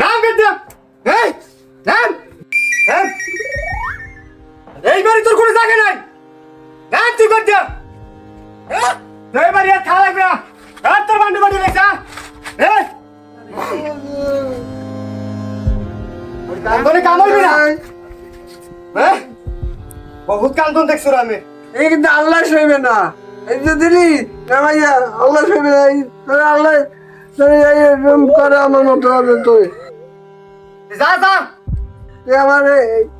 নাম কেটে এই, নাম। নাম। এই বাড়ি তোর কোনো জায়গা নাই। নাম তুই করতে এই বাড়ি আর খাওয়া লাগবে না। আর তোর বান্ডু বাড়ি লেখা এই। কান্দনে কামড়বি না। হ্যাঁ? বহুত কান্দন দেখছ আমি। এই কিন্তু আল্লাহ সইবে না। এই যে দিলি ভাইয়া, আল্লাহ সইবে না। আল্লাহ এরকম করে আমার মতো হবে তুই। যা যা। তুই আমার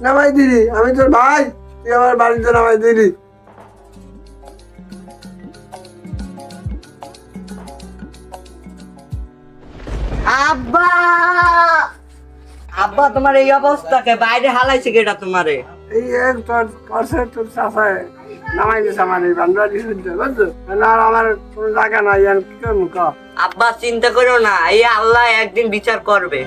নামাই দিলি আমি তোর ভাই তুই আমার বাড়িতে নামাই দিলি। আব্বা! আব্বা তোমার এই অবস্থাকে বাইরে হালাইছে কেটা তোমারে? এই এক তোর তোর চাষায় নামাই বুঝছ? আর আমার কোনো নাই, আর কি আব্বা, চিন্তা করো না, এই আল্লাহ একদিন বিচার করবে।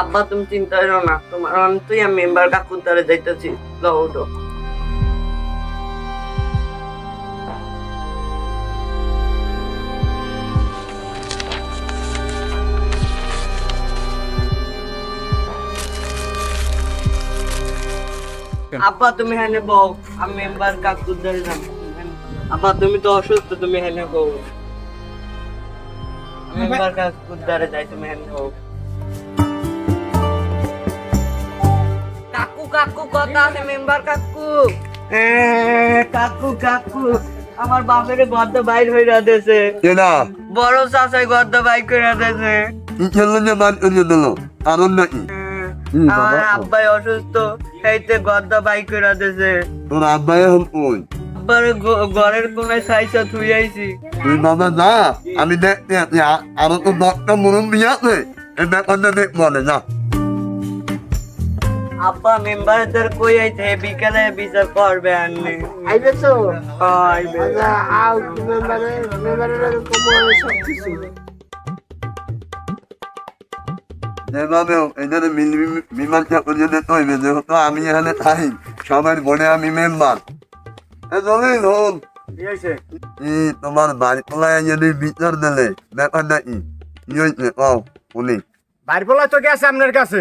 আব্বা, তুমি চিন্তা করো না, তোমার তুই আমি মেম্বার কাকুর দ্বারা যাইতেছি। লউডো আব্বা তুমি হেনে বউ। আমি মেম্বার কাকুর যাব আব্বা তুমি তো অসুস্থ তুমি হেনে বউ। মেম্বার কাকুর দ্বারে যাই তুমি হেনে বউ। কাকু কাকু কথা আছে মেম্বার কাকু? কাকু কাকু আমার বাপের গদ্দ বাইর হইরা দেছে কেনা? বড় চাচাই গদ্দ বাইর কইরা দেছে যে মান দিল হুম, আমার বাবা। আব্বাই অসুস্থ সেইতে গদ্দ বাইর কইরা দেছে। তোর আব্বাই এখন ওই আব্বার ঘরের কোনায় সাইসা থুই আইছি। তুই বাবা না আমি দেখতে আছি আরও তো দশটা দিয়ে আছে। এই ব্যাপারটা দেখব না যা। আব্বা মেম্বারদের কই আইছে? বিকালে বিচার করবে আননি আইবে তো আইবে। আচ্ছা আও মেম্বারে মেম্বারে কমো সব কিছু যেভাবে এখানে মীমাংসা করিয়ে দিতে হইবে যেহেতু আমি এখানে থাকি সবার বনে আমি মেম্বার। এ জমিন হন ই তোমার বাড়ি যদি বিচার দিলে ব্যাপারটা কি কি হয়েছে কও উনি বাড়ি পোলা তো গেছে আপনার কাছে।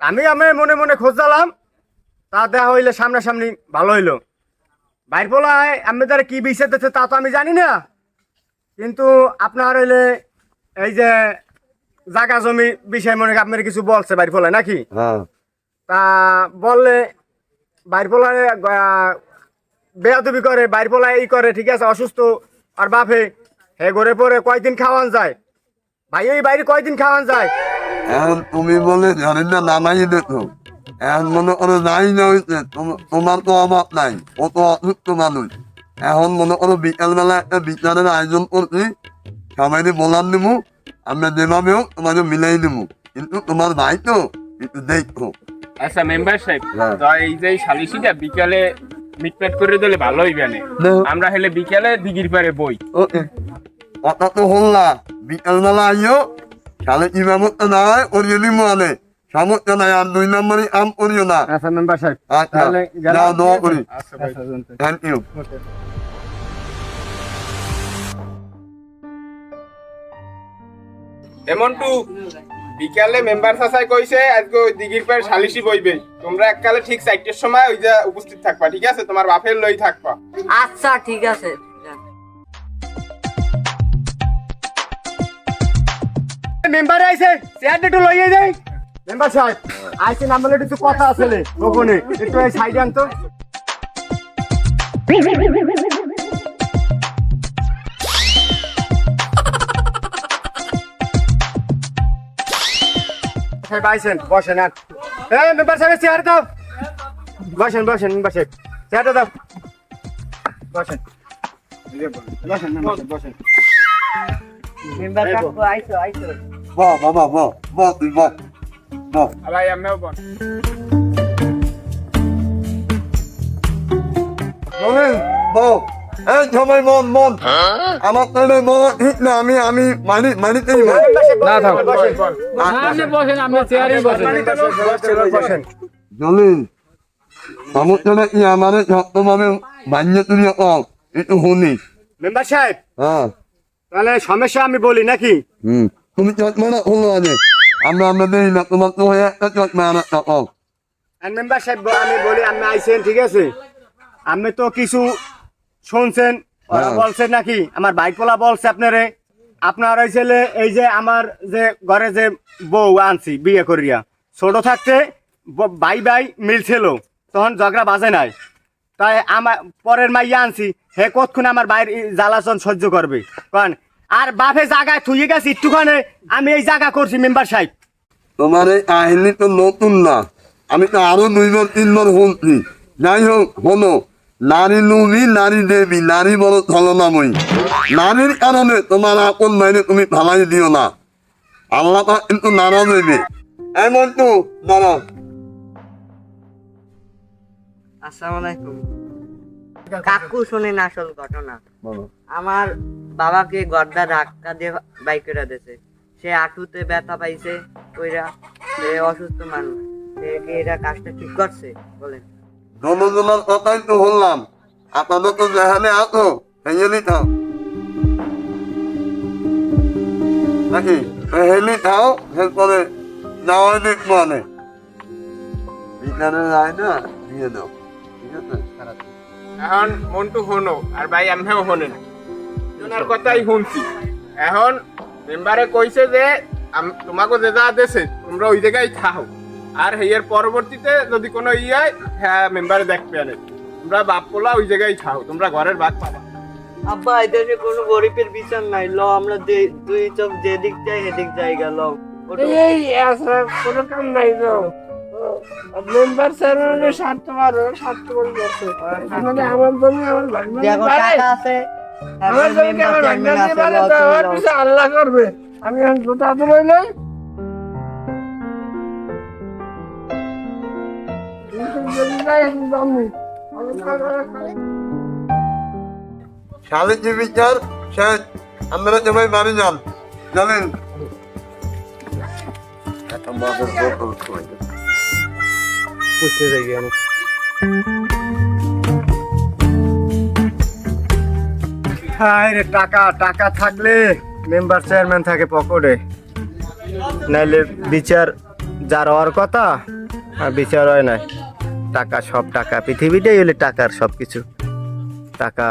আমি আমি মনে মনে খোঁজালাম তা দেখা হইলে সামনাসামনি ভালো হইল। বাইর পোলায় আমি তারা কি বিষয় দিচ্ছে তা তো আমি জানি না। কিন্তু আপনার হইলে এই যে জাগা জমি বিষয় মনে আপনার কিছু বলছে বাড়ি পোলায় নাকি? হ্যাঁ। তা বললে বাইর পোলায় বেয়াদবি করে বাইর পোলায় ই করে ঠিক আছে অসুস্থ আর বাপে হে ঘরে পরে কয়দিন খাওয়ান যায়? ভাই ওই বাইরে কয়দিন খাওয়ান যায়? এখন তুমি বলে জানেন না নামাই দেখো। এখন মনে করো নাই না হয়েছে তোমার তো অভাব নাই ও তো অসুস্থ মানুষ। এখন মনে করো বিকালবেলা একটা বিচারের আয়োজন করছি সবাইকে বলার দেবো আমরা যেভাবে হোক তোমাকে মিলাই দেবো কিন্তু তোমার ভাই তো একটু দেখো আচ্ছা মেম্বার সাহেব। তো এই যে সালিশিটা বিকালে মিটমেট করে দিলে ভালো হইবে না আমরা হলে বিকালে দিঘির পারে বই কথা তো হল না বিকালবেলা আইও তাহলে কি ব্যবস্থা না হয় করিয়ে দিব আনে সমস্যা নাই আর দুই নম্বরই আম করিও না আচ্ছা মেম্বার সাহেব আচ্ছা তাহলে যাও দোয়া করি থ্যাংক ইউ এমন টু বিকালে মেম্বার সাসাই কইছে আজকে ওই দিঘির পারে সালিশি বইবে। তোমরা এককালে ঠিক চারটের সময় ওই যে উপস্থিত থাকবা ঠিক আছে? তোমার বাপের লই থাকবা। আচ্ছা ঠিক আছে। মেম্বারে আইছে চেয়ারটা একটু লইয়ে যাই। মেম্বার সাহেব আইছে নাম বলে একটু কথা আছে গোপনে। একটু এই সাইডে আনতো। সাহেব আইছেন বসেন আর এই মেম্বার সাহেব চেয়ার দাও। বসেন বসেন মেম্বার সাহেব চেয়ারটা দাও। বসেন। বসেন বসেন মেম্বার কাকু আইছো আইছো বাহ বাবা বাহ বাহ তুই বাহ বাহ। ভাই আমিও বল বলেন। বাহ। এই সবাই মন মন। আমার তাহলে মন ঠিক না আমি আমি মানি মানিতেই বল না থাক। বসেন। বসেন জলিল সমস্যাটা কি আমার শক্তভাবে মান্য তুলি একটু শুনি। মেম্বার সাহেব হ্যাঁ। তাহলে সমস্যা আমি বলি নাকি? হুম। তুমি চশমা না হলো আগে। আমরা আমরা দেই না তোমার তো হয়ে একটা চশমা আর একটা কম আর মেম্বার সাহেব আমি বলি আপনি ঠিক আছে? আপনি তো কিছু শুনছেন? ওরা হ্যাঁ। বলছে নাকি? আমার বাইক পোলা বলছে আপনারে। আপনার ওই ছেলে এই যে আমার যে ঘরে যে বউ আনছি বিয়ে করিয়া। ছোট থাকতে বাই বাই মিলছিল তখন ঝগড়া বাজে নাই। তাই আমার পরের মাইয়া আনছি হে কতক্ষণ আমার বাইর জ্বালাচন সহ্য করবে? কারণ আর বাপে জায়গায় থুয়ে গেছি একটুখানে আমি এই জায়গা করছি মেম্বার সাহেব। তোমার এই কাহিনী তো নতুন না। আমি তো আরও দুইবার তিনবার শুনছি যাই হোক হলো। নারী লুবি নারী দেবী নারী বড় ছলনাময়ী নারীর কারণে তোমার আপন বাইরে তুমি ভালাই দিও না। আল্লাহ পাক কিন্তু নারাজ হইবে। এমন তো দাঁড়াও। আসসালামু আলাইকুম। কাকু শুনেন আসল ঘটনা। আমার বাবাকে গর্দা ধাক্কা দিয়ে বাইক করে দিয়েছে। সে আঁটুতে ব্যথা পাইছে কইরা সে অসুস্থ মানুষ। সে কি এটা কাজটা ঠিক করছে? বলেন। কথাই তো বললাম। যেখানে আছো থাও নাকি? হেঁলি থাও যাওয়াই এখানে যায় না, দিয়ে দাও। এখন মন্টু হনো আর ভাই আমিও হনেন ওনার কথাই শুনছি। এখন মেম্বারে কইছে যে তোমাকে যে যা দেছে, তোমরা ওই জায়গায় থাও আর হেয়ের পরবর্তীতে যদি কোনো ইয়ে হয় হ্যাঁ মেম্বারে দেখবে আনে তোমরা বাপ পোলা ওই জায়গায় খাও তোমরা ঘরের ভাগ পাবা। আব্বা এদেশে কোনো গরিবের বিচার নাই। ল আমরা যে- দুই চোখ যেদিক যাই সেদিক যাই গেল এই আসলে কোনো কাম নাই তো মেম্বার স্যার মানে আমার জমি আমার দেখো টাকা আছে। আমার আমার দিয়ে পারে তো আমার আল্লাহ করবে। আমি এখন জুতা তো রইলে যে বিচার শেষ আমরা সবাই বাড়ি যান। জানেন। বুঝতে যাই আমি। হায় রে টাকা টাকা থাকলে মেম্বার চেয়ারম্যান থাকে পকেটে। নাইলে বিচার যার হওয়ার কথা আর বিচার হয় নাই। টাকা সব টাকা পৃথিবীটাই হলে টাকার সব কিছু টাকা